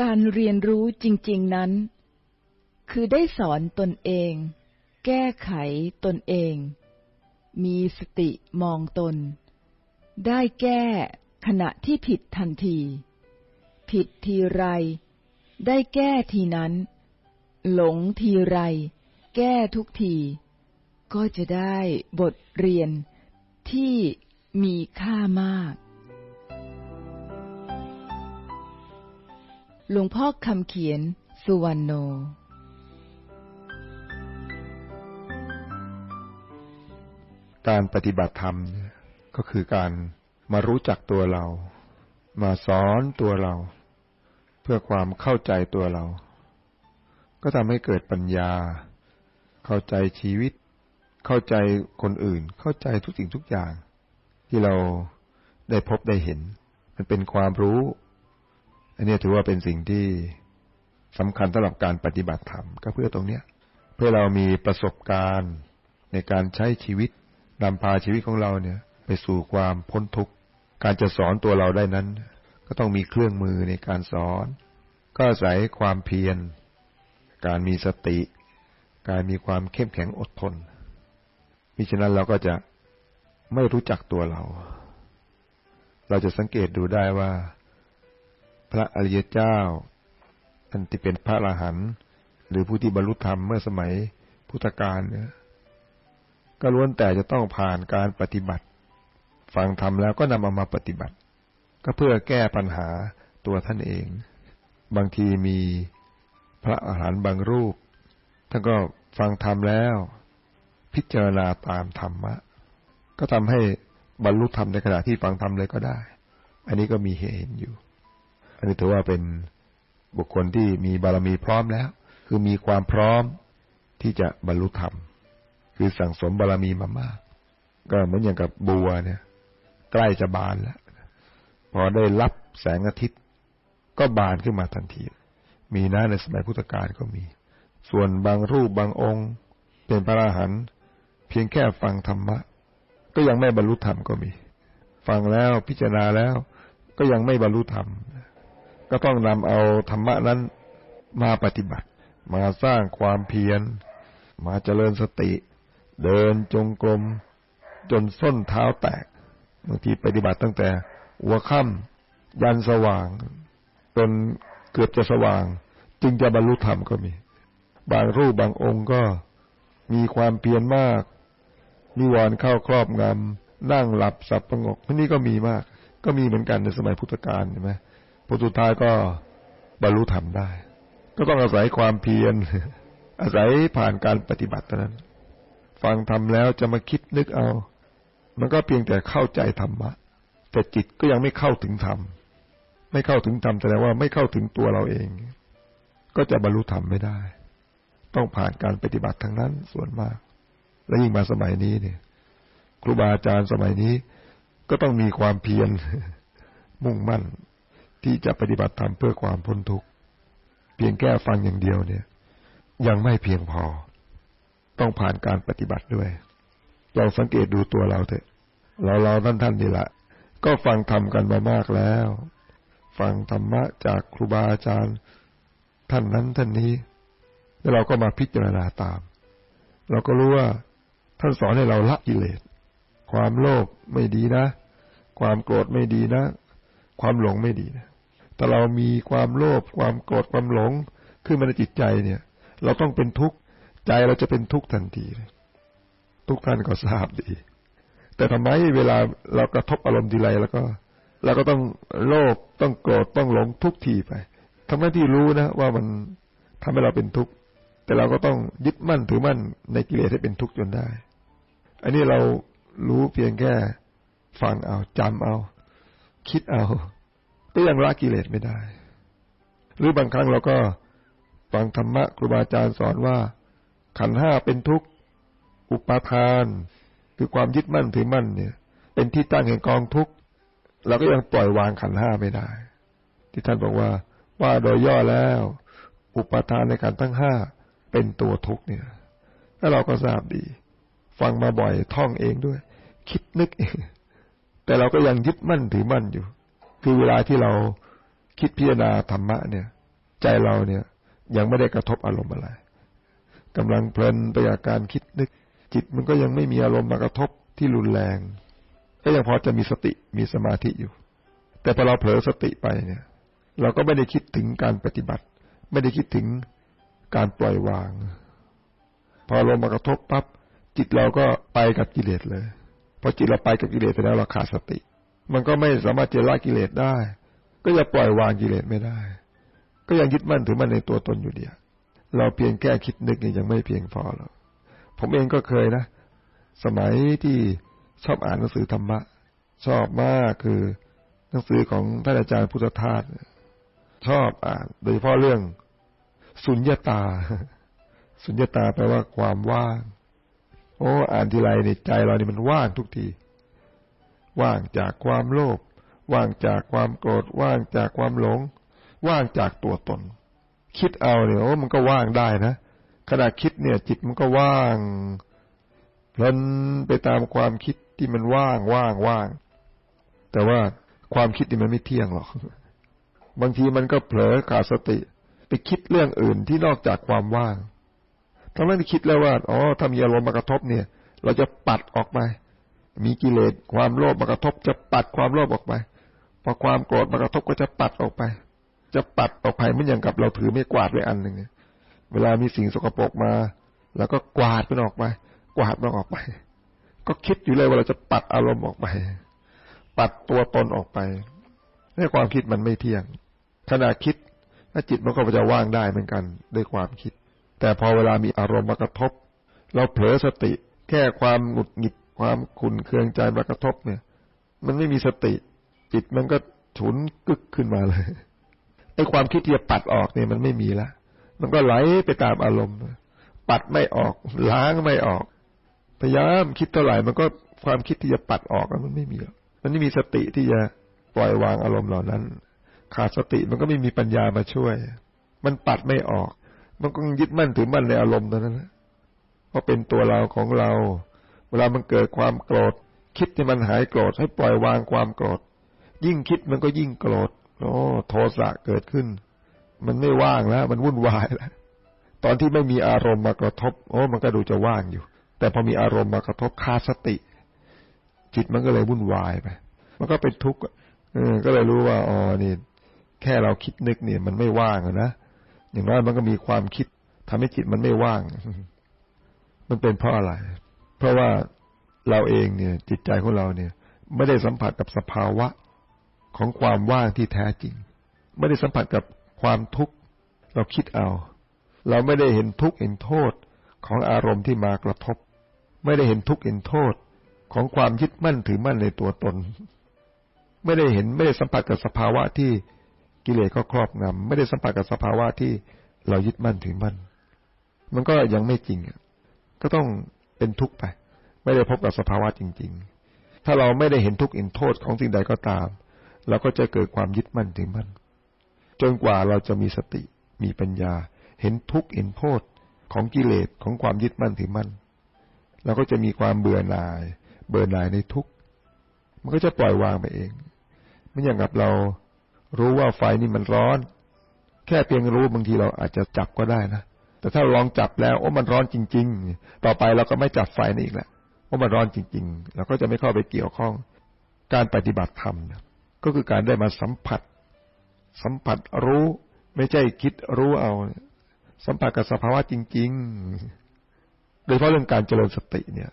การเรียนรู้จริง ๆนั้น คือได้สอนตนเอง แก้ไขตนเอง มีสติมองตน ได้แก้ขณะที่ผิดทันที ผิดทีไร ได้แก้ทีนั้น หลงทีไร แก้ทุกที ก็จะได้บทเรียนที่มีค่ามาก หลวงพ่อคำเขียน สุวรรณโน การปฏิบัติธรรมก็คือการมารู้จักตัวเรา มาสอนตัวเรา เพื่อความเข้าใจตัวเรา ก็ทำให้เกิดปัญญา เข้าใจชีวิต เข้าใจคนอื่น เข้าใจทุกสิ่งทุกอย่าง ที่เราได้พบได้เห็น มันเป็นความรู้ อันนี้ถือว่าเป็นสิ่งที่สำคัญสำหรับการปฏิบัติธรรมก็เพื่อตรงเนี้ย เพื่อเรามีประสบการณ์ในการใช้ชีวิตนำพาชีวิตของเราเนี่ย ไปสู่ความพ้นทุกข์การจะสอนตัวเราได้นั้น ก็ต้องมีเครื่องมือในการสอน ก็อาศัยความเพียร การมีสติ การมีความเข้มแข็งอดทนมิฉะนั้นเราก็จะไม่รู้จักตัวเรา เราจะสังเกตดูได้ว่า พระอริยเจ้าอันที่เป็นพระอรหันต์หรือผู้ที่บรรลุธรรมเมื่อสมัยพุทธกาลเนี่ยก็ล้วนแต่จะต้องผ่านการปฏิบัติ ฟังธรรมแล้วก็นำเอามาปฏิบัติ ก็เพื่อแก้ปัญหาตัวท่านเอง บางทีมีพระอาหารหันต์บางรูป ท่านก็ฟังธรรมแล้ว พิจารณาตามธรรมะ ก็ทำให้บรรลุธรรมในขณะที่ฟังธรรมเลยก็ได้ อันนี้ก็มีเหตุเห็นอยู่ อันนี้ถือว่าเป็นบุคคลที่มีบารมีพร้อมแล้ว คือมีความพร้อมที่จะบรรลุธรรม คือสั่งสมบารมีมามาก ก็เหมือนอย่างกับบัวเนี่ย ใกล้จะบานแล้ว พอได้รับแสงอาทิตย์ ก็บานขึ้นมาทันที มีนะในสมัยพุทธกาลก็มี ส่วนบางรูปบางองค์ เป็นพระอรหันต์เพียงแค่ฟังธรรมะ ก็ยังไม่บรรลุธรรมก็มี ฟังแล้วพิจารณาแล้วก็ยังไม่บรรลุธรรม ก็ต้องนำเอาธรรมะนั้นมาปฏิบัติ มาสร้างความเพียร มาเจริญสติ เดินจงกรมจนส้นเท้าแตกบางทีปฏิบัติตั้งแต่หัวค่ำยันสว่าง จนเกือบจะสว่าง จึงจะบรรลุธรรมก็มี บางรูปบางองค์ก็มีความเพียรมากนิวรณ์เข้าครอบงำนั่งหลับสับประงกนี่ก็มีมาก ก็มีเหมือนกันในสมัยพุทธกาลใช่ไหม ผลสุดท้ายก็บรรลุธรรมได้ ก็ต้องอาศัยความเพียร อาศัยผ่านการปฏิบัติเท่านั้น ฟังทำแล้วจะมาคิดนึกเอา มันก็เพียงแต่เข้าใจธรรมะ แต่จิตก็ยังไม่เข้าถึงธรรม ไม่เข้าถึงธรรมแสดงว่าไม่เข้าถึงตัวเราเอง ก็จะบรรลุธรรมไม่ได้ ต้องผ่านการปฏิบัติทั้งนั้นส่วนมาก และยิ่งมาสมัยนี้เนี่ย ครูบาอาจารย์สมัยนี้ ก็ต้องมีความเพียรมุ่งมั่น ที่จะปฏิบัติธรรมเพื่อความพ้นทุกข์เพียงแก้ฟังอย่างเดียวเนี่ย ยังไม่เพียงพอ ต้องผ่านการปฏิบัติด้วยลองสังเกตดูตัวเราเถอะ เราเราท่านท่านนี่แหละก็ฟังธรรมกันมามากแล้ว ฟังธรรมะจากครูบาอาจารย์ ท่านนั้นท่านนี้ แล้วเราก็มาพิจารณาตาม เราก็รู้ว่าท่านสอนให้เราละกิเลสความโลภไม่ดีนะ ความโกรธไม่ดีนะ ความหลงไม่ดีนะ แต่เรามีความโลภความโกรธความหลงขึ้นมาในจิตใจเนี่ย เราต้องเป็นทุกข์ใจเราจะเป็นทุกข์ทันทีเลยทุกท่านก็ทราบดี แต่ทำไมเวลาเรากระทบอารมณ์ทีไรแล้วก็เราก็ต้องโลภต้องโกรธต้องหลงทุกทีไปทำให้ที่รู้นะว่ามันทำให้เราเป็นทุกข์แต่เราก็ต้องยึดมั่นถือมั่นในกิเลสให้เป็นทุกข์จนได้ อันนี้เรารู้เพียงแค่ฟังเอาจำเอา คิดเอา ก็ยังละกิเลสไม่ได้ หรือบางครั้งเราก็ฟังธรรมะครูบาอาจารย์สอนว่า ขันห้าเป็นทุกข์ อุปาทาน คือความยึดมั่นถือมั่นเนี่ย เป็นที่ตั้งแห่งกองทุกข์เราก็ยังปล่อยวางขันห้าไม่ได้ ที่ท่านบอกว่า ว่าโดยย่อแล้ว อุปาทานในการทั้งห้าเป็นตัวทุกข์เนี่ยแล้วเราก็ทราบดี ฟังมาบ่อยท่องเองด้วย คิดนึกเองแต่เราก็ยังยึดมั่นถือมั่นอยู่ คือเวลาที่เราคิดพิจารณาธรรมะเนี่ย ใจเราเนี่ยยังไม่ได้กระทบอารมณ์อะไรกำลังเพลินไปกับการคิดนึก จิตมันก็ยังไม่มีอารมณ์มากระทบที่รุนแรง ก็ยังพอจะมีสติมีสมาธิอยู่ แต่พอเราเผลอสติไปเนี่ย เราก็ไม่ได้คิดถึงการปฏิบัติ ไม่ได้คิดถึงการปล่อยวาง พอลมณ์มากระทบปั๊บจิตเราก็ไปกับกิเลสเลยพอจิตเราไปกับกิเลสไปแล้วเราขาดสติ มันก็ไม่สามารถจะละกิเลสได้ ก็จะปล่อยวางกิเลสไม่ได้ ก็ยังยึดมั่นถือมั่นในตัวตนอยู่เดียวเราเพียงแก้คิดนึกยังไม่เพียงพอหรอกผมเองก็เคยนะ สมัยที่ชอบอ่านหนังสือธรรมะ ชอบมากคือหนังสือของท่านอาจารย์พุทธทาสชอบอ่าน โดยเฉพาะเรื่อง สุญญตา สุญญตาแปลว่าความว่าง โอ้ อ่านทีไรในใจเรานี่มันว่างทุกที ว่างจากความโลภว่างจากความโกรธว่างจากความหลง ว่างจากตัวตน คิดเอาเนี่ยโอ้มันก็ว่างได้นะขณะคิดเนี่ย จิตมันก็ว่างเพลินไปตามความคิดที่มันว่างว่างว่าง แต่ว่าความคิดนี่มันไม่เที่ยงหรอก บางทีมันก็เผลอขาดสติ ไปคิดเรื่องอื่นที่นอกจากความว่างทั้งนั้นที่คิดแล้วว่า อ๋อถ้ามีอารมณ์มากระทบเนี่ย เราจะปัดออกไป มีกิเลสความโลภมากระทบจะปัดความโลภออกไป พอความโกรธมากระทบก็จะปัดออกไป จะปัดออกไปไม่อย่างกับเราถือไม่กวาดไว้อันหนึ่งเวลามีสิ่งสกปรกมา แล้วก็กวาดมันออกไป กวาดมันออกไป ก็คิดอยู่เลยว่าเราจะปัดอารมณ์ออกไป ปัดตัวตนออกไปนี่ความคิดมันไม่เที่ยง ขณะคิดถ้าจิตมันก็จะว่างได้เหมือนกันด้วยความคิด แต่พอเวลามีอารมณ์มากระทบ เราเผลอสติ แค่ความหงุดหงิด ความขุนเคืองใจมากระทบเนี่ย มันไม่มีสติ จิตมันก็ฉุนกึกขึ้นมาเลยไอ้ความคิดที่จะปัดออกเนี่ยมันไม่มีละมันก็ไหลไปตามอารมณ์ ปัดไม่ออก ล้างไม่ออก พยายามคิดเท่าไหร่มันก็ความคิดที่จะปัดออกมันไม่มีมันไม่มีสติที่จะปล่อยวางอารมณ์เหล่านั้น ขาดสติมันก็ไม่มีปัญญามาช่วย มันปัดไม่ออก มันก็ยึดมั่นถือมั่นในอารมณ์ตอนนั้นเพราะเป็นตัวเราของเรา วลามันเกิดความโกรธ คิดให้มันหายโกรธให้ปล่อยวางความโกรธ ยิ่งคิดมันก็ยิ่งโกรธโอ้โทสะเกิดขึ้น มันไม่ว่างแล้ว มันวุ่นวายแล้วตอนที่ไม่มีอารมณ์มากระทบ โอ้ มันก็ดูจะว่างอยู่ แต่พอมีอารมณ์มากระทบขาดสติ จิตมันก็เลยวุ่นวายไปมันก็เป็นทุกข์ก็เลยรู้ว่าอ๋อนี่ แค่เราคิดนึกเนี่ย มันไม่ว่างนะอย่างน้อยมันก็มีความคิดทำให้จิตมันไม่ว่าง มันเป็นเพราะอะไร ราะว่าเราเองเนี่ย จิตใจของเราเนี่ย ไม่ได้สัมผัสกับสภาวะของความว่างที่แท้จริง ไม่ได้สัมผัสกับความทุกข์เราคิดเอา เราไม่ได้เห็นทุกข์เห็นโทษของอารมณ์ที่มากระทบ ไม่ได้เห็นทุกข์เห็นโทษของความยึดมั่นถือมั่นในตัวตน ไม่ได้เห็นไม่ได้สัมผัสกับสภาวะที่กิเลสก็ครอบงำไม่ได้สัมผัสกับสภาวะที่เรายึดมั่นถือมั่น มันก็ยังไม่จริงก็ต้อง เป็นทุกข์ไป ไม่ได้พบกับสภาวะจริง ๆ ถ้าเราไม่ได้เห็นทุกข์เห็นโทษของสิ่งใดก็ตาม เราก็จะเกิดความยึดมั่นถือมั่นจนกว่าเราจะมีสติมีปัญญา เห็นทุกข์เห็นโทษของกิเลสของความยึดมั่นถือมั่นเราก็จะมีความเบื่อหน่าย เบื่อหน่ายในทุกข์มันก็จะปล่อยวางไปเองไม่อย่างกับเรารู้ว่าไฟนี่มันร้อน แค่เพียงรู้บางทีเราอาจจะจับก็ได้นะ แต่ถ้าลองจับแล้วโอ้มันร้อนจริง ๆ ต่อไปเราก็ไม่จับไฟนี่อีกแล้วว่ามันร้อนจริง ๆ เราก็จะไม่เข้าไปเกี่ยวข้อง การปฏิบัติธรรมก็คือการได้มาสัมผัส สัมผัสรู้ไม่ใช่คิดรู้เอา สัมผัสกับสภาวะจริง ๆ โดยเฉพาะเรื่องการเจริญสติเนี่ย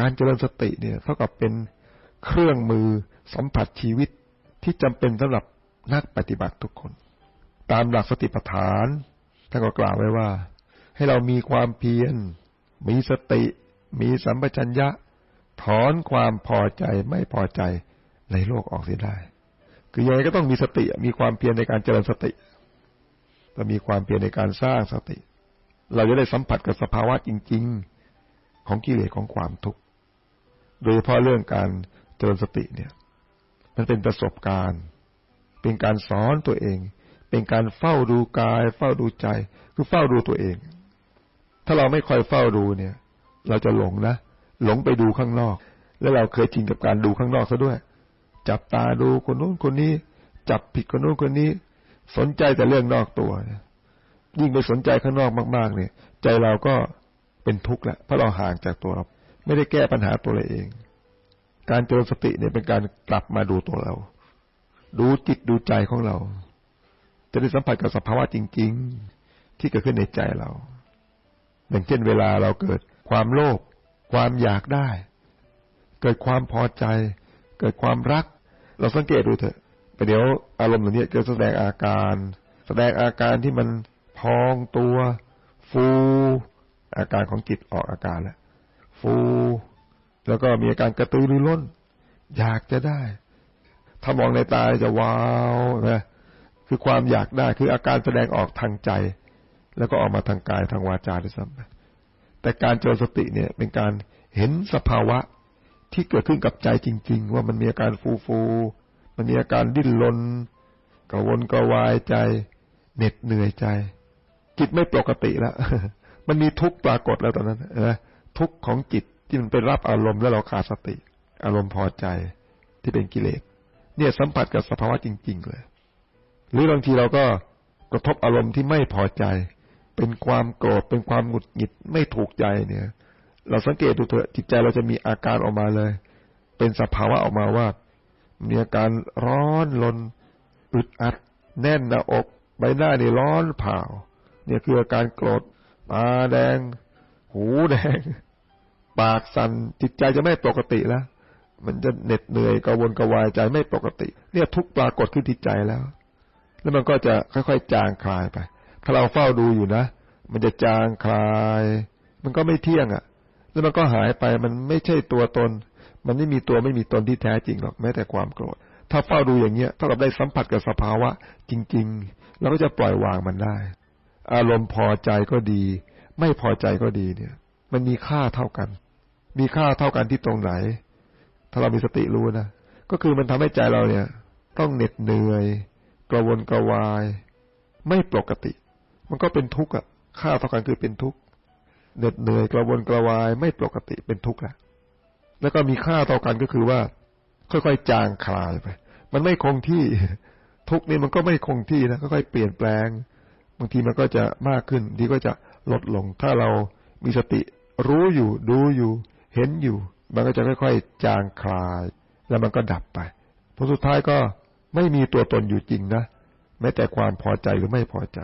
การเจริญสติเนี่ยเท่ากับเป็นเครื่องมือสัมผัสชีวิตที่จำเป็นสำหรับนักปฏิบัติทุกคน ตามหลักสติปัฏฐานท่านก็กล่าวไว้ว่า ให้เรามีความเพียร มีสติ มีสัมปชัญญะ ถอนความพอใจไม่พอใจในโลกออกเสียได้ คือยังไงก็ต้องมีสติ มีความเพียรในการเจริญสติจะมีความเพียรในการสร้างสติ เราจะได้สัมผัสกับสภาวะจริง ๆ ของกิเลสของความทุกข์ โดยเฉพาะเรื่องการเจริญสติเนี่ย มันเป็นประสบการณ์ เป็นการสอนตัวเอง เป็นการเฝ้าดูกาย เฝ้าดูใจ คือเฝ้าดูตัวเอง ถ้าเราไม่คอยเฝ้าดูเนี่ย เราจะหลงนะหลงไปดูข้างนอก แล้วเราเคยชินกับการดูข้างนอกซะด้วย จับตาดูคนนู้นคนนี้ จับผิดคนนู้นคนนี้ สนใจแต่เรื่องนอกตัวยิ่งไปสนใจข้างนอกมาก ๆ เนี่ย ใจเราก็เป็นทุกข์แหละเพราะเราห่างจากตัวเรา ไม่ได้แก้ปัญหาตัวเราเอง การเจริญสติเนี่ยเป็นการกลับมาดูตัวเรา ดูจิตดูใจของเรา จะได้สัมผัสกับสภาวะจริง ๆ ที่เกิดขึ้นในใจเรา อย่างเช่นเวลาเราเกิดความโลภความอยากได้ เกิดความพอใจ เกิดความรัก เราสังเกตดูเถอะไปเดี๋ยวอารมณ์เหล่านี้เกิดแสดงอาการ แสดงอาการที่มันพองตัว ฟู อาการของจิตออกอาการแล้วฟู แล้วก็มีอาการกระตือรือร้น อยากจะได้ ถ้ามองในตาจะว้าวนะคือความอยากได้คืออาการแสดงออกทางใจ แล้วก็ออกมาทางกายทางวาจาด้วยซ้ำแต่การเจริญสติเนี่ยเป็นการเห็นสภาวะที่เกิดขึ้นกับใจจริง ๆ ว่ามันมีอาการฟูฟู มันมีอาการดิ้นรนกระวนกระวายใจ เหน็ดเหนื่อยใจ จิตไม่ปกติแล้ว มันมีทุกข์ปรากฏแล้วตอนนั้นนะทุกข์ของจิตที่มันไปรับอารมณ์แล้วเราขาดสติ อารมณ์พอใจที่เป็นกิเลสเนี่ยสัมผัสกับสภาวะจริง ๆ เลย หรือบางทีเราก็กระทบอารมณ์ที่ไม่พอใจ เป็นความโกรธเป็นความหงุดหงิดไม่ถูกใจเนี่ย เราสังเกตดูเถอะจิตใจเราจะมีอาการออกมาเลย เป็นสภาวะออกมาว่า มีอาการร้อนลนอึดอัด แน่นหน้าอก ใบหน้าเนี่ยร้อนเผาเนี่ยคืออาการโกรธตาแดง หูแดง ปากสั่นจิตใจจะไม่ปกติแล้วมันจะเหน็ดเหนื่อยกระวนกวายใจไม่ปกติ เนี่ยทุกปรากฏขึ้นที่ใจแล้ว แล้วมันก็จะค่อยๆจางคลายไป ถ้าเราเฝ้าดูอยู่นะ มันจะจางคลาย มันก็ไม่เที่ยงอะ่ะ แล้วมันก็หายไปมันไม่ใช่ตัวตน มันไม่มีตัวไม่มีตนที่แท้จริงหรอกแม้แต่ความโกรธ ถ้าเฝ้าดูอย่างเงี้ย ถ้าเราได้สัมผัสกับสภาวะ จริง ๆ เราก็จะปล่อยวางมันได้ อารมณ์พอใจก็ดี ไม่พอใจก็ดีเนี่ย มันมีค่าเท่ากัน มีค่าเท่ากันที่ตรงไหน ถ้าเรามีสติรู้นะก็คือมันทำให้ใจเราเนี่ย ต้องเหน็ดเหนื่อย กระวนกระวาย ไม่ปกติ มันก็เป็นทุกข์อะ ค่าเท่ากันคือเป็นทุกข์เหน็ดเหนื่อยกระวนกระวายไม่ปกติเป็นทุกข์ละแล้วก็มีค่าต่อกันก็คือว่า ค่อยๆจางคลายไป มันไม่คงที่ทุกนี่มันก็ไม่คงที่นะค่อยๆเปลี่ยนแปลง บางทีมันก็จะมากขึ้นดีก็จะลดลง ถ้าเรามีสติรู้อยู่ดูอยู่ เห็นอยู่ มันก็จะค่อยๆจางคลาย แล้วมันก็ดับไปผลสุดท้ายก็ไม่มีตัวตนอยู่จริงนะแม้แต่ความพอใจหรือไม่พอใจ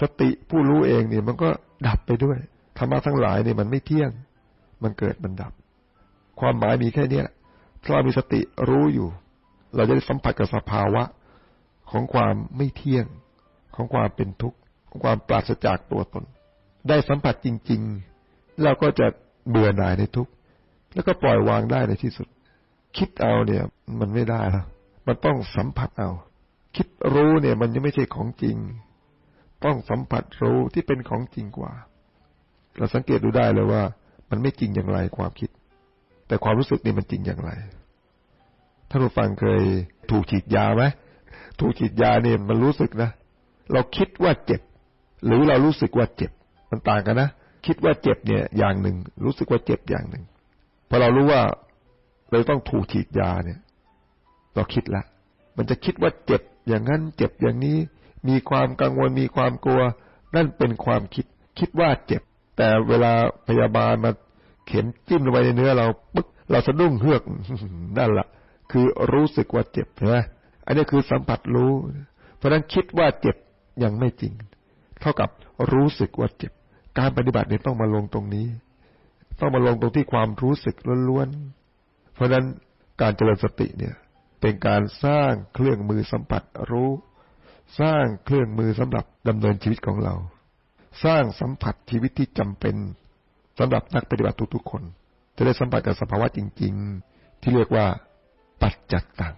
สติผู้รู้เองเนี่ยมันก็ดับไปด้วยธรรมะทั้งหลายเนี่ยมันไม่เที่ยง มันเกิดมันดับ ความหมายมีแค่เนี้ยถ้าเรามีสติรู้อยู่ เราจะได้สัมผัสกับสภาวะของความไม่เที่ยง ของความเป็นทุกข์ของความปราศจากตัวตน ได้สัมผัสจริง ๆ เราก็จะเบื่อหน่ายในทุกข์แล้วก็ปล่อยวางได้ในที่สุด คิดเอาเนี่ย มันไม่ได้แล้วมันต้องสัมผัสเอา คิดรู้เนี่ย มันยังไม่ใช่ของจริง ต้องสัมผัสรู้ที่เป็นของจริงกว่า เราสังเกตดูได้เลยว่า มันไม่จริงอย่างไรความคิด แต่ความรู้สึกนี่มันจริงอย่างไรท่านผู้ฟังเคยถูกฉีดยาไหมถูกฉีดยาเนี่ยมันรู้สึกนะ เราคิดว่าเจ็บ หรือเรารู้สึกว่าเจ็บ มันต่างกันนะคิดว่าเจ็บเนี่ยอย่างหนึ่ง รู้สึกว่าเจ็บอย่างหนึ่งพอเรารู้ว่าเราต้องถูกฉีดยาเนี่ย เราคิดละ มันจะคิดว่าเจ็บอย่างนั้นเจ็บอย่างนี้ มีความกังวลมีความกลัว นั่นเป็นความคิดคิดว่าเจ็บ แต่เวลาพยาบาลมาเข็มจิ้มลงไปในเนื้อเราปึ๊กเราสะดุ้งเฮือกนั่นแหละคือรู้สึกว่าเจ็บใช่ไหมอันนี้คือสัมผัสรู้ เพราะนั้นคิดว่าเจ็บยังไม่จริง เท่ากับรู้สึกว่าเจ็บ การปฏิบัติเนี่ยต้องมาลงตรงนี้ ต้องมาลงตรงที่ความรู้สึกล้วนๆเพราะนั้นการเจริญสติเนี่ย เป็นการสร้างเครื่องมือสัมผัสรู้ สร้างเครื่องมือสำหรับดำเนินชีวิตของเรา สร้างสัมผัสชีวิตที่จำเป็นสำหรับนักปฏิบัติทุกๆคน จะได้สัมผัสกับสภาวะจริง ๆ ที่เรียกว่าปัจจัตตัง